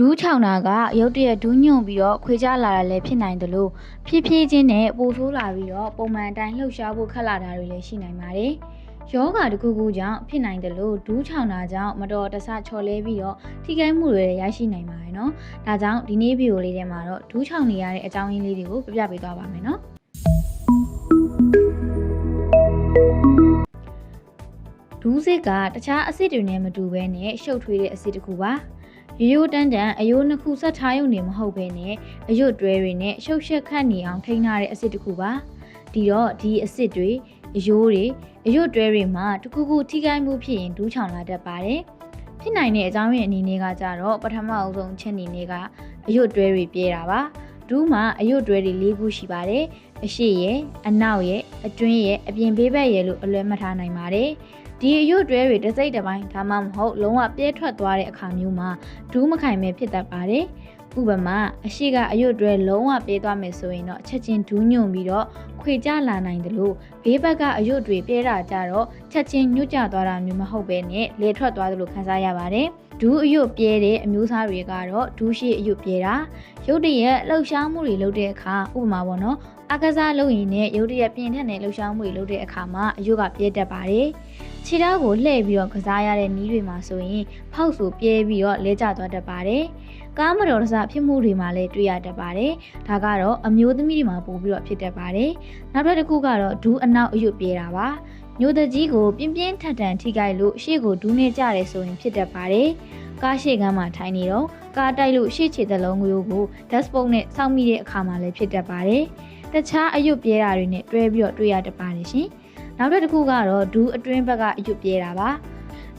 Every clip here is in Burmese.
ဒူးချောင်တာကရုတ်တရက်ဒူးညွန့်ပြီးတော့ခွေကြလာတာလည်းဖြစ်နိုင်တယ်လို့ဖြည်းဖြည်းချင်းနဲ့ပိုဆိုးလာပြီးတော့ပုံမှန်အတိုင်းလှုပ်ရှားဖို့ခက်လာတာတွေလည်းရှိနိုင်ပါတယ်။ယောဂတစ်ခုခုကြောင့်ဖြစ်နိုင်တယ်လို့ဒူးချောင်တာကြောင့်မတော်တဆချော်လဲပြီးတော့ထိခိုက်မှုတွေလည်းရရှိနိုင်ပါတယ်နော်။ဒါကြောင့်ဒီနေ့ဗီဒီယိုလေးထဲမှာတော့ဒူးချောင်နေရတဲ့အကြောင်းရင်းလေးတွေကိုပြပြပေးသွားပါမယ်နော်။ဒူးစစ်ကတခြားအဆစ်တွေနဲ့မတူဘဲနဲ့ရှုပ်ထွေးတဲ့အဆစ်တစ်ခုပါ။ ရိုးရိုးတန်းတန်းအယိုးနှစ်ခုဆက်ထားရုံနေမဟုတ်ဘဲနဲ့အယွတ်တွဲတွေနဲ့ရှုပ်ရှက်ခတ်နေအောင်ထိန်းထားတဲ့အစ်စ်တစ်ခုပါဒီတော့ဒီအစ်စ်တွေအယိုးတွေအယွတ်တွဲတွေမှာတခုခုထိခိုက်မှုဖြစ်ရင်ဒူးချောင်လာတတ်ပါတယ်ဖြစ်နိုင်တဲ့အကြောင်းရင်းအနေနဲ့ကကြတော့ပထမအဆုံးချက်အနေနဲ့ကအယွတ်တွဲတွေပြဲတာပါဒူးမှာအယွတ်တွဲတွေ၄ခုရှိပါတယ်အရှိရဲ့အနောက်ရဲ့အတွင်းရဲ့အပြင်ဘေးဘက်ရဲ့လို့အလွဲမှတ်ထားနိုင်ပါတယ် ဒီအရွတ်တွဲတွေတစ်စိတ်တစ်ပိုင်းဒါမှမဟုတ်လုံးဝပြဲထွက်သွားတဲ့အခါမျိုးမှာဒူးမခိုင်မဲဖြစ်တတ်ပါတယ်။ဥပမာအရှိကအရွတ်တွဲလုံးဝပြဲသွားမယ်ဆိုရင်တော့ချက်ချင်းဒူးညွန်ပြီးတော့ခွေကြလာနိုင်တယ်လို့ဘေးဘက်ကအရွတ်တွေပြဲတာကြတော့ချက်ချင်းညှို့ကျသွားတာမျိုးမဟုတ်ပဲနဲ့လေထွက်သွားတယ်လို့ခန်းစားရပါတယ်။ဒူးအရွတ်ပြဲတဲ့အမျိုးအစားတွေကတော့ဒူးရှိအရွတ်ပြဲတာရုတ်တရက်လှုပ်ရှားမှုတွေလုပ်တဲ့အခါဥပမာပေါ့နော် အကစားလုပ်ရင်လည်းရုတ်တရက်ပြင်ထက်တဲ့လှုပ်ရှားမှုတွေလုပ်တဲ့အခါမှာအရွတ်ကပြဲတတ်ပါတယ်။ခြေထောက်ကိုလှည့်ပြီးတော့ကစားရတဲ့နီးတွေမှာဆိုရင်ဖောက်ဆိုပြဲပြီးတော့လဲကျသွားတတ်ပါတယ်။ကားမတော်တဆဖြစ်မှုတွေမှာလည်းတွေ့ရတတ်ပါတယ်။ဒါကတော့အမျိုးသမီးတွေမှာပို့ပြီးတော့ဖြစ်တတ်ပါတယ်။နောက်တစ်ခုကတော့ဒူးအနောက်အယွတ်ပြဲတာပါ။မျိုးတကြီးကိုပြင်းပြင်းထန်ထန်ထိခိုက်လို့ရှေ့ကိုဒူးနေကြတယ်ဆိုရင်ဖြစ်တတ်ပါတယ်။ကားရှေ့ကမ်းမှာထိုင်နေတော့ကားတိုက်လို့ရှေ့ခြေသလုံးမျိုးကို dashboard နဲ့စောင့်မိတဲ့အခါမှာလည်းဖြစ်တတ်ပါတယ်။ တခြားအယွတ်ပြဲတာတွေနဲ့တွဲပြီးတော့တွေ့ရတတ်ပါတယ်ရှင်။နောက်တစ်ခုကတော့ဒူးအတွင်းဘက်ကအယွတ်ပြဲတာပါ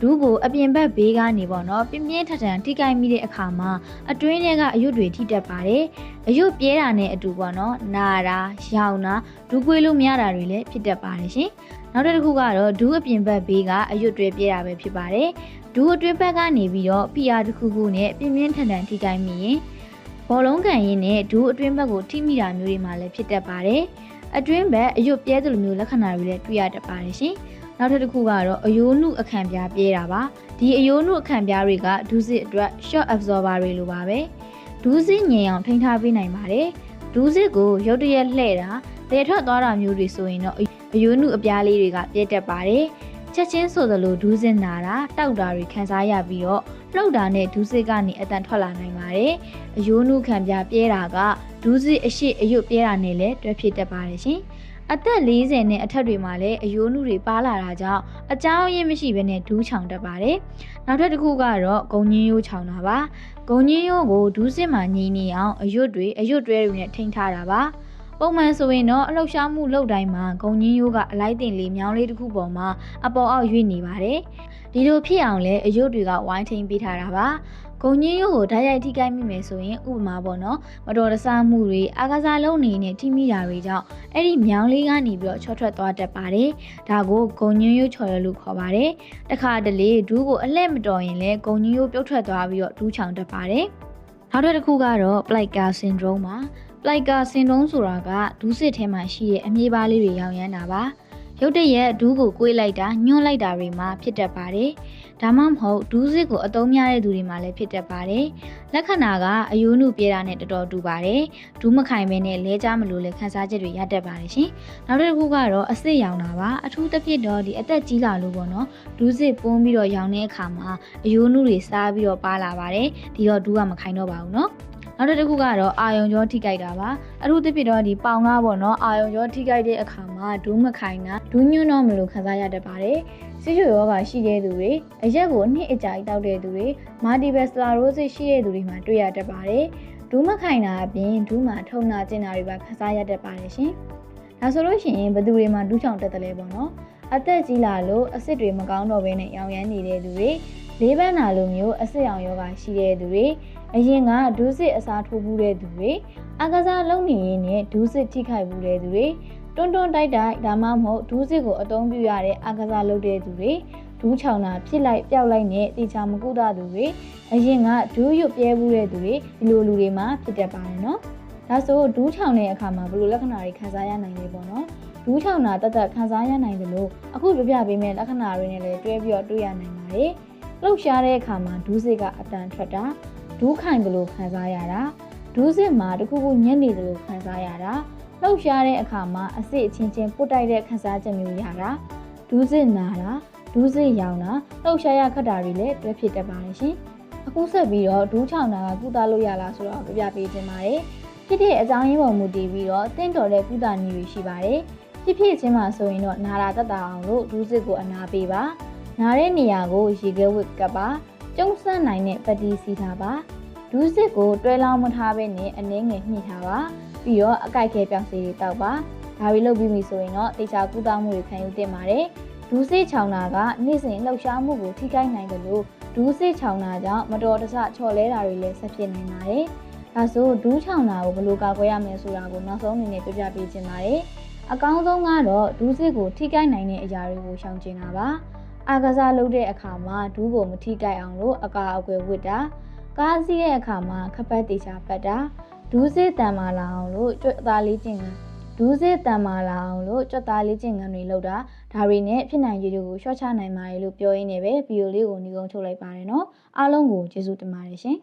ဒူးကိုအပြင်ဘက်ဘေးကနေပေါ့နော်ပြင်းပြင်းထန်ထန်ထိကိုက်မိတဲ့အခါမှာအတွင်းထဲကအယွတ်တွေထိတက်ပါတယ်အယွတ်ပြဲတာနဲ့အတူပေါ့နော်နာတာရောင်တာဒူးကွေးလို့မရတာတွေလည်းဖြစ်တတ်ပါတယ်ရှင်နောက်တစ်ခုကတော့ဒူးအပြင်ဘက်ဘေးကအယွတ်တွေပြဲတာပဲဖြစ်ပါတယ်ဒူးအတွင်းဘက်ကနေပြီးတော့ PR တစ်ခုခုနဲ့ပြင်းပြင်းထန်ထန်ထိကိုက်မိရင် ဘောလုံးကန်ရင်းနဲ့ဒူးအတွင်းဘက်ကိုထိမိတာမျိုးတွေမှလည်းဖြစ်တတ်ပါတယ်အတွင်းဘက်အယွတ်ပြဲသလိုမျိုးလက္ခဏာတွေလည်းတွေ့ရတတ်ပါတယ်ရှင်။နောက်ထပ်တစ်ခုကတော့အယိုးနုအခန့်ပြားပြဲတာပါ။ဒီအယိုးနုအခန့်ပြားတွေကဒူးစစ်အတွက် shock absorber တွေလိုပါပဲ။ဒူးစစ်ငြိမ်အောင်ထိန်းထားပေးနိုင်ပါတယ်။ဒူးစစ်ကိုရုတ်တရက်လှဲ့တာ၊လေထွက်သွားတာမျိုးတွေဆိုရင်တော့အယိုးနုအပြားလေးတွေကပြဲတတ်ပါတယ်။ချက်ချင်းဆိုသလိုဒူးစစ်နာတာတောက်တာတွေခံစားရပြီးတော့ လှုပ်တာနဲ့ဒူးစစ်ကနေအတန်ထွက်လာနိုင်ပါတယ်။အယိုးနုခံပြပြဲတာကဒူးစစ်အရှိအယွတ်ပြဲတာနဲ့လည်းတွဲဖြစ်တတ်ပါတယ်ရှင်။အသက်40နဲ့အထက်တွေမှာလည်းအယိုးနုတွေပါလာတာကြောင့်အကြောင်းရင်းမရှိဘဲနဲ့ဒူးချောင်တတ်ပါတယ်။နောက်ထပ်တစ်ခုကတော့ဂုံညင်းရိုးချောင်တာပါ။ဂုံညင်းရိုးကိုဒူးစစ်မှာညီနေအောင်အယွတ်တွေအယွတ်တွဲတွေနဲ့ထိန်းထားတာပါ။ ပုံမှန်ဆိုရင်တော့အလှရှားမှုလုပ်တိုင်းမှာဂုံညင်းရိုးကအလိုက်တင်လေးမြောင်းလေးတစ်ခုပေါ်မှာအပေါ်အောက်ရွေ့နေပါတယ်။ဒီလိုဖြစ်အောင်လဲအယုတ်တွေကဝိုင်းထိန်ပေးထားတာပါဂုံညင်းရိုးကိုဓာတ်ရိုက်ထိခိုက်မိမယ်ဆိုရင်ဥပမာပေါ့နော်မတော်တဆမှုတွေအာကစားလုံးနေနဲ့ထိမိတာတွေကြောင့်အဲ့ဒီမြောင်းလေးကနေပြီးတော့ချောထွက်သွားတတ်ပါတယ်ဒါကိုဂုံညင်းရိုးချော်ရလို့ခေါ်ပါတယ်တခါတလေဒူးကိုအလှဲ့မတော်ရင်လည်းဂုံညင်းရိုးပြုတ်ထွက်သွားပြီးတော့ဒူးချောင်တတ်ပါတယ်နောက်တစ်ခုကတော့ Plica syndrome ပါ Plica syndrome ဆိုတာကဒူးစစ်ထဲမှာရှိတဲ့အမြေးပါးလေးတွေရောင်ရမ်းတာပါရုတ်တရက်ဒူးကိုကွေးလိုက်တာညွှန်းလိုက်တာတွေမှာဖြစ်တတ်ပါတယ်။ဒါမှမဟုတ်ဒူးစစ်ကိုအသုံးများတဲ့သူတွေမှာလည်းဖြစ်တတ်ပါတယ်။လက္ခဏာကအယိုးနုပြေတာနဲ့တော်တော်တူပါတယ်။ဒူးမခိုင်မဲနဲ့လဲကြမလို့လည်းခန်းစားချက်တွေရတတ်ပါတယ်ရှင်။နောက်တစ်ခုကတော့အစစ်ရောင်တာပါ။အထူးသဖြင့်တော့ဒီအသက်ကြီးလာလို့ပေါ့နော်။ဒူးစစ်ပွန်းပြီးတော့ရောင်တဲ့အခါမှာအယိုးနုတွေစားပြီးတော့ပါလာပါတယ်။ဒီတော့ဒူးကမခိုင်တော့ပါဘူးနော်။ နောက်တစ်ခုကတော့အာယုံကြောထိကြိုက်တာပါအထူးသဖြင့်တော့ဒီပေါင်ကားပေါ့နော်အာယုံကြောထိကြိုက်တဲ့အခါမှာဒူးမခိုင်တာဒူးညွန်းတော့မလို့ခံစားရတတ်ပါတယ်ဆီချိုယောဂရှိတဲ့သူတွေအရက်ကိုအနှစ်အကြာကြီးတောက်တဲ့သူတွေမာတီဘယ်စလာရိုးစစ်ရှိတဲ့သူတွေမှာတွေ့ရတတ်ပါတယ်ဒူးမခိုင်တာအပြင်ဒူးမှာထုံနာကျင်တာတွေပါခံစားရတတ်ပါတယ်ရှင်ဒါဆိုလို့ရှိရင်ဘယ်သူတွေမှာဒူးချောင်တက်တယ်လဲပေါ့နော်အသက်ကြီးလာလို့အစ်စ်တွေမကောင်းတော့ဘဲနဲ့ရောင်ရမ်းနေတဲ့သူတွေ လေးပန်းနာလိုမျိုးအစ်စ်ရောင်ယောဂရှိတဲ့သူတွေအရင်ကဒူးစစ်အစားထိုးမှုတဲ့သူတွေအကစားလုပ်နေရင်းနဲ့ဒူးစစ်ထိခိုက်မှုတဲ့သူတွေတွန်းတွန်းတိုက်တိုက်ဒါမှမဟုတ်ဒူးစစ်ကိုအသုံးပြုရတဲ့အကစားလုပ်တဲ့သူတွေဒူးချောင်တာဖြစ်လိုက်ပျောက်လိုက်နဲ့တေချာမကုသသူတွေအရင်ကဒူးရွတ်ပြဲမှုတဲ့သူတွေဒီလိုလူတွေမှာဖြစ်တတ်ပါတယ်နော်ဒါဆိုဒူးချောင်တဲ့အခါမှာဘယ်လိုလက္ခဏာတွေခံစားရနိုင်လဲပေါ့နော်ဒူးချောင်တာတက်တက်ခံစားရနိုင်တယ်လို့အခုပြပြပေးမယ့်လက္ခဏာတွေနဲ့လည်းတွဲပြီးတော့တွေ့ရနိုင်ပါတယ် လှုပ်ရှားတဲ့အခါမှာဒူးစစ်ကအတန်ထွက်တာဒူးခိုင်ကလေးခံစားရတာဒူးစစ်မှာတစ်ခုခုညံ့နေတယ်လို့ခံစားရတာလှုပ်ရှားတဲ့အခါမှာအစစ်အချင်းချင်းပုတ်တိုက်တဲ့ခံစားချက်မျိုးရတာဒူးစစ်နာတာဒူးစစ်ရောင်တာလှုပ်ရှားရခတ်တာတွေလည်းတွဲဖြစ်တတ်ပါတယ်ရှင်အခုဆက်ပြီးတော့ဒူးချောင်းတာကကုသလို့ရလားဆိုတော့ပြပြပေးခြင်းပါတယ်ဖြစ်ဖြစ်အကြောင်းရင်းပေါ်မူတည်ပြီးတော့တင့်တော်တဲ့ကုသနည်းတွေရှိပါတယ်ဖြစ်ဖြစ်ချင်းမှာဆိုရင်တော့နာတာတက်တာအောင်လို့ဒူးစစ်ကိုအနာပေးပါ နားတဲ့နေရာကိုရေခဲဝစ်ကပ်ပါကျုံဆန့်နိုင်တဲ့ပတိစီထားပါဒူးစစ်ကိုတွဲလောင်းမထားဘဲနဲ့အနှဲငယ်ညှိထားပါပြီးတော့အကြိုက်ခဲပြောင်စီတွေတောက်ပါဒါတွေလုပ်ပြီးပြီဆိုရင်တော့တေချာကုသမှုတွေခံယူသင့်ပါတယ်ဒူးစစ်ချောင်းတာကနေ့စဉ်လှုပ်ရှားမှုကိုထိခိုက်နိုင်တယ်လို့ဒူးစစ်ချောင်းတာကြောင့်မတော်တဆချော်လဲတာတွေလည်းဆက်ဖြစ်နိုင်ပါတယ်ဒါဆိုဒူးချောင်းတာကိုဘယ်လိုကာကွယ်ရမလဲဆိုတာကိုနောက်ဆုံးအနေနဲ့ပြပြပေးချင်ပါတယ်အကောင်းဆုံးကတော့ဒူးစစ်ကိုထိခိုက်နိုင်တဲ့အရာတွေကိုရှောင်ကျဉ်တာပါ အာကစားလုပ်တဲ့အခါမှာဒူးကိုမထိခိုက်အောင်လို့အကာအကွယ်ဝတ်တာကားစီးတဲ့အခါမှာခပတ်တေချာပတ်တာဒူးစစ်တန်မာလာအောင်လို့ကြွက်သားလေးကျင့်ကန်ဒူးစစ်တန်မာလာအောင်လို့ကြွက်သားလေးကျင့်ကန်တွေလုပ်တာဒါတွေနဲ့ဖြစ်နိုင်ရည်တွေကိုရှော့ချနိုင်ပါတယ်လို့ပြောရင်းနဲ့ပဲဗီဒီယိုလေးကိုညီကုန်းချုပ်လိုက်ပါတယ်နော်အားလုံးကိုကျေးဇူးတင်ပါတယ်ရှင်